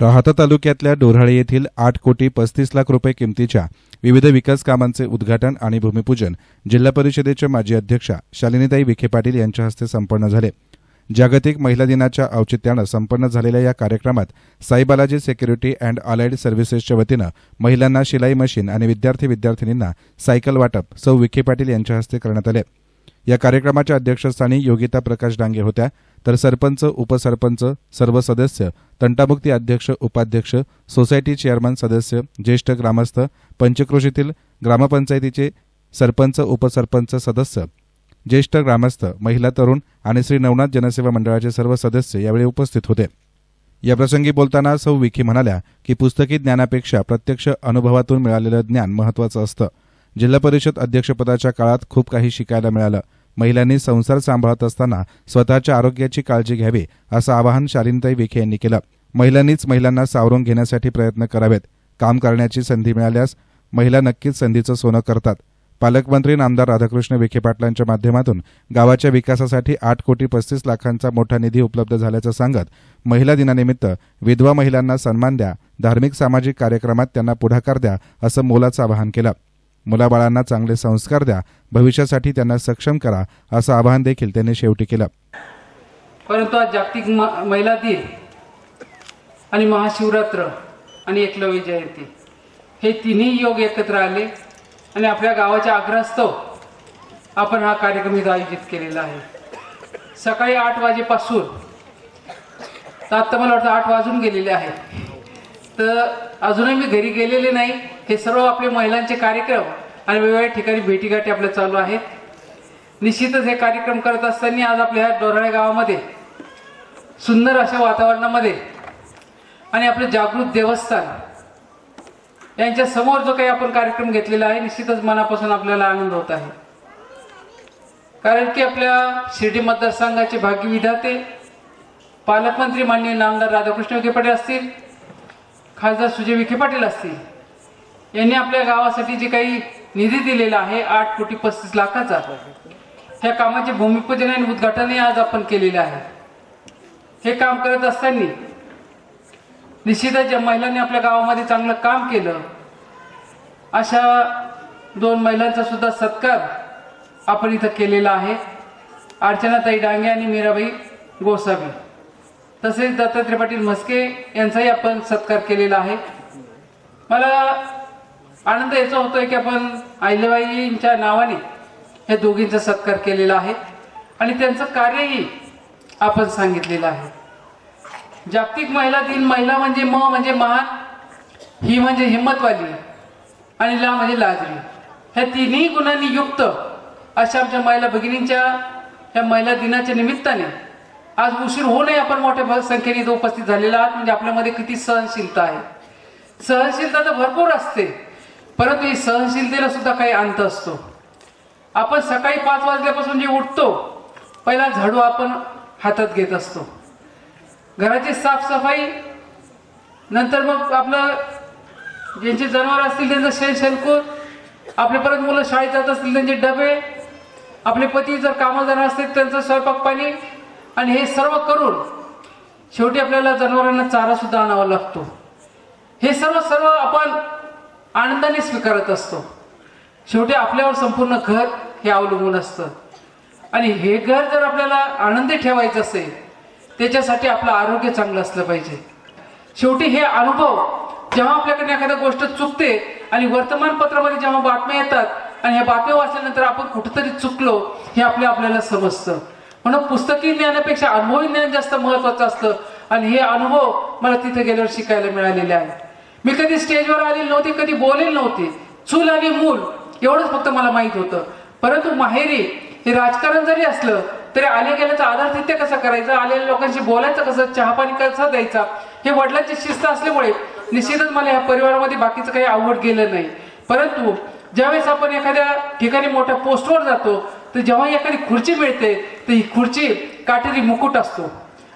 राहता तालुक्यातल्या डोराळे येथील आठ कोटी पस्तीस लाख रुपये किमतीच्या विविध विकास कामांचे उद्घाटन आणि भूमिपूजन जिल्हा परिषदेच्या माजी अध्यक्षा शालिनीताई विखे पाटील यांच्या हस्ते संपन्न झाले. जागतिक महिला दिनाच्या औचित्यानं संपन्न झालेल्या या कार्यक्रमात साईबालाजी सेक्युरिटी अँड अलाइड सर्व्हिसेसच्या वतीनं महिलांना शिलाई मशीन आणि विद्यार्थी विद्यार्थिनींना सायकल वाटप सौ विखे पाटील यांच्या हस्ते करण्यात आले. या कार्यक्रमाच्या अध्यक्षस्थानी योगिता प्रकाश डांगे होत्या. तर सरपंच उपसरपंच सर्व सदस्य तंटामुक्ती अध्यक्ष उपाध्यक्ष सोसायटी चेअरमन सदस्य ज्येष्ठ ग्रामस्थ पंचक्रोशीतील ग्रामपंचायतीचे सरपंच उपसरपंच सदस्य ज्येष्ठ ग्रामस्थ महिला तरुण आणि श्री नवनाथ जनसेवा मंडळाचे सर्व सदस्य यावेळी उपस्थित होते. याप्रसंगी बोलताना सौ विखी म्हणाल्या की पुस्तकी ज्ञानापेक्षा प्रत्यक्ष अनुभवातून मिळालेलं ज्ञान महत्वाचं असतं. जिल्हा परिषद अध्यक्षपदाच्या काळात खूप काही शिकायला मिळालं. महिलांनी संसार सांभाळत असताना स्वतःच्या आरोग्याची काळजी घ्यावी असं आवाहन शालिनताई विखे यांनी केलं. महिलांनीच महिलांना सावरून घेण्यासाठी प्रयत्न करावेत. काम करण्याची संधी मिळाल्यास महिला नक्कीच संधीचं सोनं करतात. पालकमंत्री नामदार राधाकृष्ण विखे पाटलांच्या माध्यमातून गावाच्या विकासासाठी आठ कोटी पस्तीस लाखांचा मोठा निधी उपलब्ध झाल्याचं सांगत महिला दिनानिमित्त विधवा महिलांना सन्मान द्या धार्मिक सामाजिक कार्यक्रमात त्यांना पुढाकार द्या असं मोलाचं आवाहन केलं. मुलाबाळांना चांगले संस्कार द्या भविष्यासाठी त्यांना सक्षम करा असं आवाहन देखील त्यांनी शेवटी केलं. परंतु आज जागतिक म- महिला दिन आणि महाशिवरात्र आणि एकलव्य जयंती हे तिन्ही योग एकत्र आले आणि आपल्या गावाच्या आग्रहास्तव आपण हा कार्यक्रम इथं आयोजित केलेला आहे. सकाळी आठ वाजेपासून तर आत्ता मला वाटतं आठ वाजून गेलेले आहेत. तर अजूनही मी घरी गेलेले नाही. हे सर्व आपले महिलांचे कार्यक्रम आणि वेगवेगळ्या ठिकाणी भेटीगाठी आपल्या चालू आहेत. निश्चितच हे कार्यक्रम करत असताना आज आपल्या ह्या डोराळे गावामध्ये सुंदर अशा वातावरणामध्ये आणि आपलं जागृत देवस्थान यांच्या समोर जो काही आपण कार्यक्रम घेतलेला आहे निश्चितच मनापासून आपल्याला आनंद होत आहे. कारण की आपल्या शिर्डी मतदारसंघाचे भाग्य विधाते पालकमंत्री माननीय नामदार राधाकृष्ण विखे पाटील असतील खासदार सुजय विखे पाटील असतील. यांनी आपल्या गावासाठी जे काही निधी दिलेला आहे आठ कोटी पस्तीस लाखाचा ह्या कामाचे भूमिपूजन आणि उद्घाटनही आज आपण केलेले आहे. हे काम करत असताना निश्चितच ज्या महिलांनी आपल्या गावामध्ये चांगलं काम केलं अशा दोन महिलांचा सुद्धा सत्कार आपण इथं केलेला आहे. अर्चनाताई डांगे आणि मीराबाई गोसावी. तसेच दत्तात्रय पाटील म्हस्के यांचाही आपण सत्कार केलेला आहे. मला आनंद याचा होतोय की आपण आहिलेबाईंच्या नावाने हे दोघींचा सत्कार केलेला आहे आणि त्यांचं कार्यही आपण सांगितलेलं आहे. जागतिक महिला दिन महिला म्हणजे म म्हणजे महान ही म्हणजे हिंमतवाली आणि ला म्हणजे लाजरी. ह्या तिन्ही गुणांनी युक्त अशा आमच्या महिला भगिनींच्या ह्या महिला दिनाच्या निमित्ताने आज उशीर होऊ नये आपण मोठ्या संख्येने इथं उपस्थित झालेला आहात. म्हणजे आपल्यामध्ये किती सहनशीलता आहे. सहनशीलता तर भरपूर असते परंतु ही सहनशीलतेला सुद्धा काही अंत असतो. आपण सकाळी पाच वाजल्यापासून जे उठतो पहिला झाडू आपण हातात घेत असतो. घराची साफसफाई नंतर मग आपलं ज्यांचे जनावर असतील त्यांचं शेण शेणकूर आपले परत मुलं शाळेत जात असतील त्यांचे डबे आपले पती जर कामं जाणार असतील त्यांचं स्वयंपाक पाणी आणि हे सर्व करून शेवटी आपल्याला जनावरांना चारा सुद्धा आणावा लागतो. हे सर्व सर्व आपण आनंदाने स्वीकारत असतो. शेवटी आपल्यावर संपूर्ण घर हे अवलंबून असतं. आणि हे घर जर आपल्याला आनंदी ठेवायचं असेल त्याच्यासाठी आपलं आरोग्य चांगलं असलं पाहिजे. शेवटी हे अनुभव जेव्हा आपल्याकडे एखाद्या गोष्ट चुकते आणि वर्तमानपत्रामध्ये जेव्हा बातम्या येतात आणि ह्या बातम्या वाचल्यानंतर आपण कुठेतरी चुकलो हे आपल्या आपल्याला समजतं. म्हणून पुस्तकी ज्ञानापेक्षा अनुभवी ज्ञान जास्त महत्वाचं असतं. आणि हे अनुभव मला तिथे गेल्यावर शिकायला मिळालेले आहे. मी कधी स्टेजवर आलेली नव्हती कधी बोलेल नव्हती. चूल आणि मूल एवढंच फक्त मला माहीत होतं. परंतु माहेरी हे राजकारण जरी असलं तरी आले गेल्याचा आदर तिथे कसा करायचा? आलेल्या लोकांशी बोलायचं कसं? चहापाणी कसा द्यायचा? हे वडिलांची शिस्त असल्यामुळे निश्चितच मला या परिवारामध्ये बाकीचं काही आवड गेलं नाही. परंतु ज्यावेळेस आपण एखाद्या ठिकाणी मोठ्या पोस्टवर जातो तर जेव्हा एखादी खुर्ची मिळते तर ही खुर्ची काटेरी मुकुट असतो.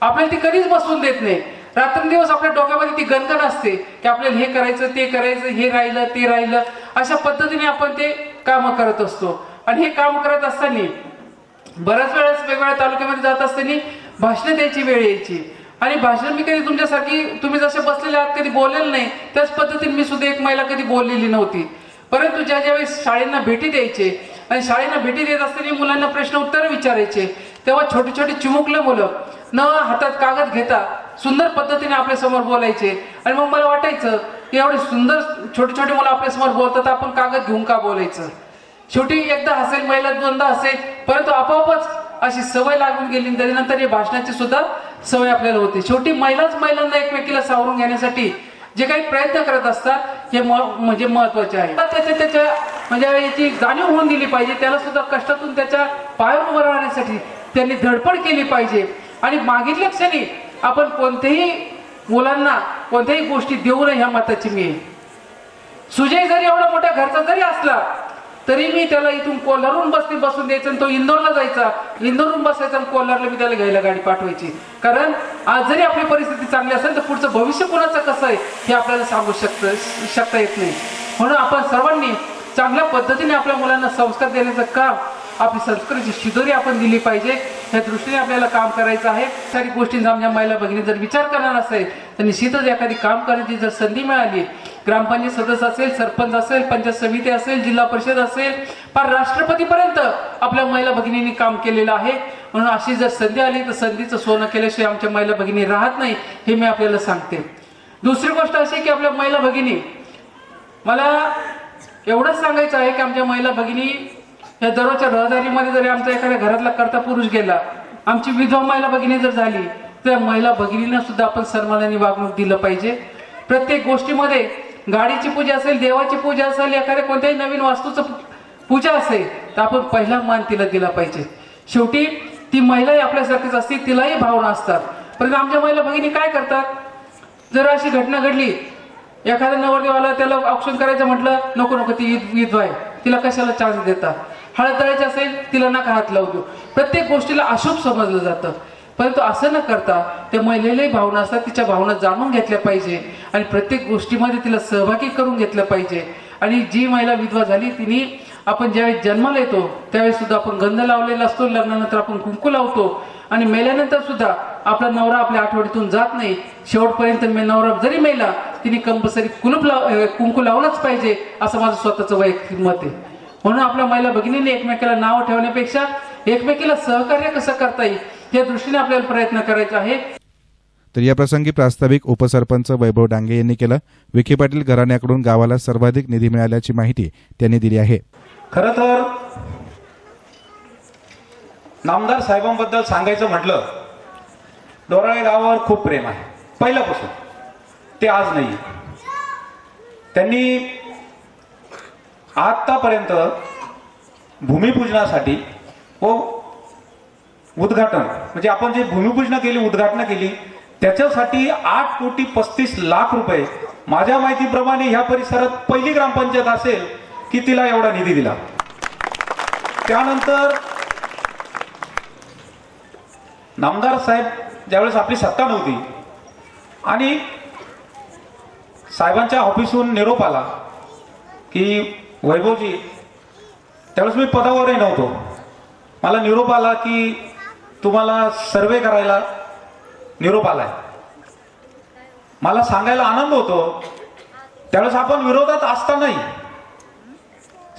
आपल्याला ती कधीच बसवून देत नाही. रात्रंदिवस आपल्या डोक्यामध्ये ती गणगण असते की आपल्याला हे करायचं ते करायचं हे राहिलं ते राहिलं. अशा पद्धतीने आपण ते कामं करत असतो. आणि हे काम करत असताना बऱ्याच वेळेस वेगवेगळ्या तालुक्यामध्ये जात असताना भाषणं द्यायची वेळ यायची. आणि भाषण मी कधी तुमच्यासारखी तुम्ही जसे बसलेले आहात कधी बोललेलं नाही त्याच पद्धतीने मी सुद्धा एक महिला कधी बोललेली नव्हती. परंतु ज्या ज्यावेळेस शाळेंना भेटी द्यायचे आणि शाळेनं भेटी देत असताना मुलांना प्रश्न उत्तर विचारायचे. तेव्हा छोटे छोटे चिमुकले मुलं न हातात कागद घेता सुंदर पद्धतीने आपल्यासमोर बोलायचे. आणि मग मला वाटायचं की एवढे सुंदर छोटे छोटे मुलं आपल्यासमोर बोलतात आपण कागद घेऊन का बोलायचं? शेवटी एकदा हसेल महिला दोनदा हसेल परंतु आपोआपच अशी सवय लागून गेली त्याच्यानंतर हे भाषणाची सुद्धा सवय आपल्याला होते. शेवटी महिलाच महिलांना एकमेकीला सावरून घेण्यासाठी जे काही प्रयत्न करत असतात हे म्हणजे महत्त्वाचे आहे. त्याच्या म्हणजे याची जाणीव होऊन दिली पाहिजे त्याला सुद्धा कष्टातून त्याच्या पायावर उभं राहण्यासाठी त्यांनी धडपड केली पाहिजे. आणि मागितल्या क्षणी आपण कोणत्याही मुलांना कोणत्याही गोष्टी देऊ नये ह्या मताची मी. सुजय जरी एवढा मोठ्या घरचा जरी असला तरी मी त्याला इथून कोल्हारून बसने बसून द्यायचं आणि तो इंदोरला जायचा. इंदोरहून बसायचा आणि कोल्हारला मी त्याला घ्यायला गाडी पाठवायची. कारण आज जरी आपली परिस्थिती चांगली असेल तर पुढचं भविष्य कोणाचं कसं आहे हे आपल्याला सांगू शकतं शकता येत नाही. म्हणून आपण सर्वांनी चांगल्या पद्धतीने आपल्या मुलांना संस्कार देण्याचं काम आपली संस्कृतीची शिदोरी आपण दिली पाहिजे. या दृष्टीने आपल्याला काम करायचं आहे. सारी गोष्टींचा आमच्या महिला भगिनी जर विचार करणार असेल तर निश्चितच एखादी काम करण्याची जर संधी मिळाली ग्रामपंचायत सदस्य असेल सरपंच असेल पंचायत समिती असेल जिल्हा परिषद असेल पण राष्ट्रपतीपर्यंत आपल्या महिला भगिनींनी काम केलेलं आहे. म्हणून अशी जर संधी आली तर संधीचं सोनं केल्याशिवाय आमच्या महिला भगिनी राहत नाही हे मी आपल्याला सांगते. दुसरी गोष्ट अशी की आपल्या महिला भगिनी मला एवढंच सांगायचं आहे की आमच्या महिला भगिनी या दररोजच्या रहदारीमध्ये जरी आमच्या एखाद्या घरातला करता पुरुष गेला आमची विधवा महिला भगिनी जर झाली तर महिला भगिनींना सुद्धा आपण सन्मानाने वागणूक दिलं पाहिजे. प्रत्येक गोष्टीमध्ये गाडीची पूजा असेल देवाची पूजा असेल एखाद्या कोणत्याही नवीन वास्तूचं पूजा असेल तर आपण पहिला मान तिला दिला पाहिजे. शेवटी ती महिलाही आपल्यासारखीच असते तिलाही भावना असतात. परंतु आमच्या महिला भगिनी काय करतात? जर अशी घटना घडली एखाद्या नवरदेवाला त्याला औक्षण करायचं म्हटलं नको नको ती ईद विधवा आहे. तिला कशाला चान्स देता? हळद तळायची असेल तिला नका हात लावू देऊ. प्रत्येक गोष्टीला अशुभ समजलं जातं. परंतु असं न करता त्या महिलेलाही भावना असतात तिच्या भावना जाणून घेतल्या पाहिजे. आणि प्रत्येक गोष्टीमध्ये तिला सहभागी करून घेतलं पाहिजे. आणि जी महिला विधवा झाली तिने आपण ज्यावेळेस जन्माला येतो त्यावेळेस सुद्धा आपण गंध लावलेला असतो लग्नानंतर आपण कुंकू लावतो. आणि मेल्यानंतर सुद्धा आपला नवरा आपल्या आठवडीतून जात नाही. शेवटपर्यंत मे नवरा जरी मेला तिने कंपल्सरी कुलूप लाव कुंकू लावलंच पाहिजे असं माझं स्वतःचं वैयक्तिक मत आहे. म्हणून आपल्या महिला भगिनीने एकमेकाला नाव ठेवण्यापेक्षा एकमेकीला सहकार्य कसं करता येईल या दृष्टीने आपल्याला प्रयत्न करायचा आहे तर या प्रसंगी प्रास्ताविक उपसरपंच वैभव डांगे यांनी केलं. विखे पाटील घराण्याकडून गावाला सर्वाधिक निधी मिळाल्याची माहिती त्यांनी दिली आहे. खरं तर नामदार साहेबांबद्दल सांगायचं म्हटलं दोराळे गावावर खूप प्रेम आहे पहिल्यापासून. ते आज नाही. त्यांनी आतापर्यंत भूमिपूजनासाठी व उद्घाटन म्हणजे आपण जे भूमिपूजन केली उद्घाटन केली त्याच्यासाठी आठ कोटी पस्तीस लाख रुपये माझ्या माहितीप्रमाणे ह्या परिसरात पहिली ग्रामपंचायत असेल की तिला एवढा निधी दिला. त्यानंतर नामदार साहेब ज्यावेळेस आपली सत्ता नव्हती आणि साहेबांच्या ऑफिसहून निरोप आला की वैभवजी त्यावेळेस मी पदावरही नव्हतो. मला निरोप आला की तुम्हाला सर्वे करायला निरोप आलाय. मला सांगायला आनंद होतो. त्यावेळेस आपण विरोधात असतानाही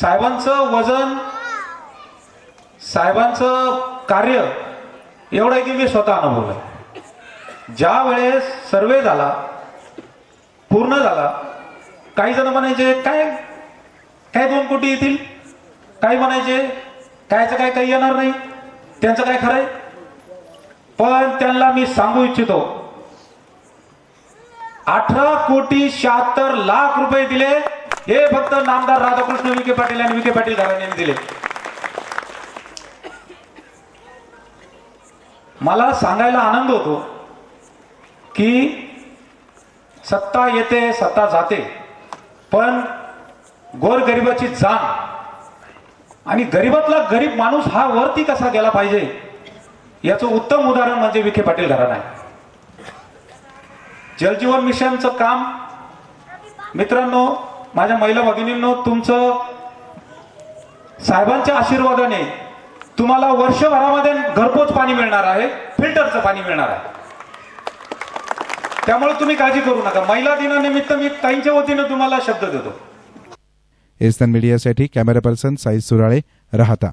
साहेबांचं वजन साहेबांचं कार्य एवढं आहे की मी स्वतः अनुभवलं ज्या वेळेस सर्वे झाला पूर्ण झाला. काही जण म्हणायचे काय? काय दोन कोटी येतील? काय म्हणायचे? कायचं काय काही येणार नाही. त्यांचं काय खरंय? पण त्यांना मी सांगू इच्छितो. अठरा कोटी शहात्तर लाख रुपये दिले. हे फक्त नामदार राधाकृष्ण विखे पाटील आणि विखे पाटील घराण्याने दिले. मला सांगायला आनंद होतो की सत्ता येते सत्ता जाते. पण गोरगरिबाची जाण आणि गरिबातला गरीब माणूस हा वरती कसा गेला पाहिजे? याचं उत्तम उदाहरण म्हणजे विखे पाटील घराणं आहे. जलजीवन मिशनचं काम मित्रांनो माझ्या महिला भगिनींनो तुमचं साहेबांच्या आशीर्वादाने तुम्हाला वर्षभरामध्ये घरपोच पाणी मिळणार आहे फिल्टरचं पाणी मिळणार आहे. त्यामुळे तुम्ही काळजी करू नका. महिला दिनानिमित्त मी ताईंच्या वतीनं तुम्हाला शब्द देतो. एसन मीडियासाठी कॅमेरा पर्सन साई सुराळे राहता.